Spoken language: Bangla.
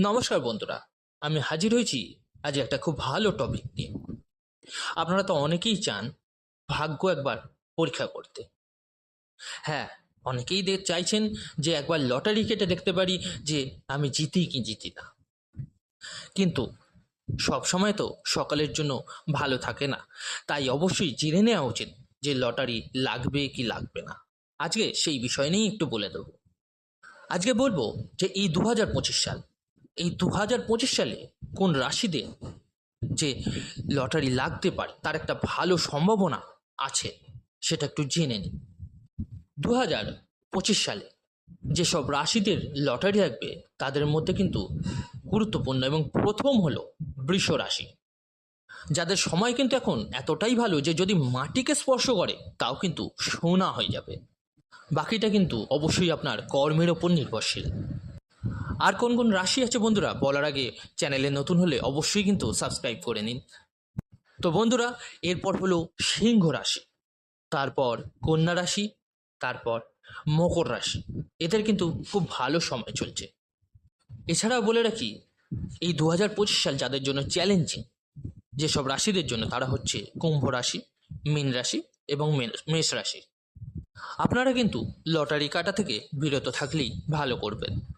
নমস্কার বন্ধুরা, আমি হাজির হয়েছি আজ একটা খুব ভালো টপিক নিয়ে। আপনারা তো অনেকেই চান ভাগ্য একবার পরীক্ষা করতে। হ্যাঁ অনেকেই চাইছেন যে একবার লটারি কেটে দেখতে পারি যে আমি জিতি কি জিতি না। কিন্তু সব সময় তো সকালের জন্য ভালো থাকে না। তাই অবশ্যই জেনে নেওয়া উচিত যে লটারি লাগবে কি লাগবে না। আজকে সেই বিষয় নিয়েই একটু বলে দেবো। আজকে বলব যে এই দু হাজার পঁচিশ সাল এই দু হাজার পঁচিশ সালে কোন রাশিতে যে লটারি লাগতে পারে, তার একটা ভালো সম্ভাবনা আছে, সেটা একটু জেনে নিন দু হাজার পঁচিশ সালে যেসব রাশিদের লটারি লাগবে, তাদের মধ্যে কিন্তু গুরুত্বপূর্ণ এবং প্রথম হলো বৃষ রাশি। যাদের সময় কিন্তু এখন এতটাই ভালো যে যদি মাটিকে স্পর্শ করে, তাও কিন্তু সোনা হয়ে যাবে। বাকিটা কিন্তু অবশ্যই আপনার কর্মের ওপর নির্ভরশীল। আর কোন কোন রাশি আছে বন্ধুরা বলার আগে চ্যানেলে নতুন হলে অবশ্যই কিন্তু সাবস্ক্রাইব করে নিন। তো বন্ধুরা, এরপর হলো সিংহ রাশি, তারপর কন্যা রাশি, তারপর মকর রাশি। এদের কিন্তু খুব ভালো সময় চলছে। এছাড়াও বলে রাখি, এই দু হাজার পঁচিশ সাল যাদের জন্য চ্যালেঞ্জিং যেসব রাশিদের জন্য তারা হচ্ছে কুম্ভ রাশি, মীন রাশি এবং মেষ রাশি। আপনারা কিন্তু লটারি কাটা থেকে বিরত থাকলেই ভালো করবেন।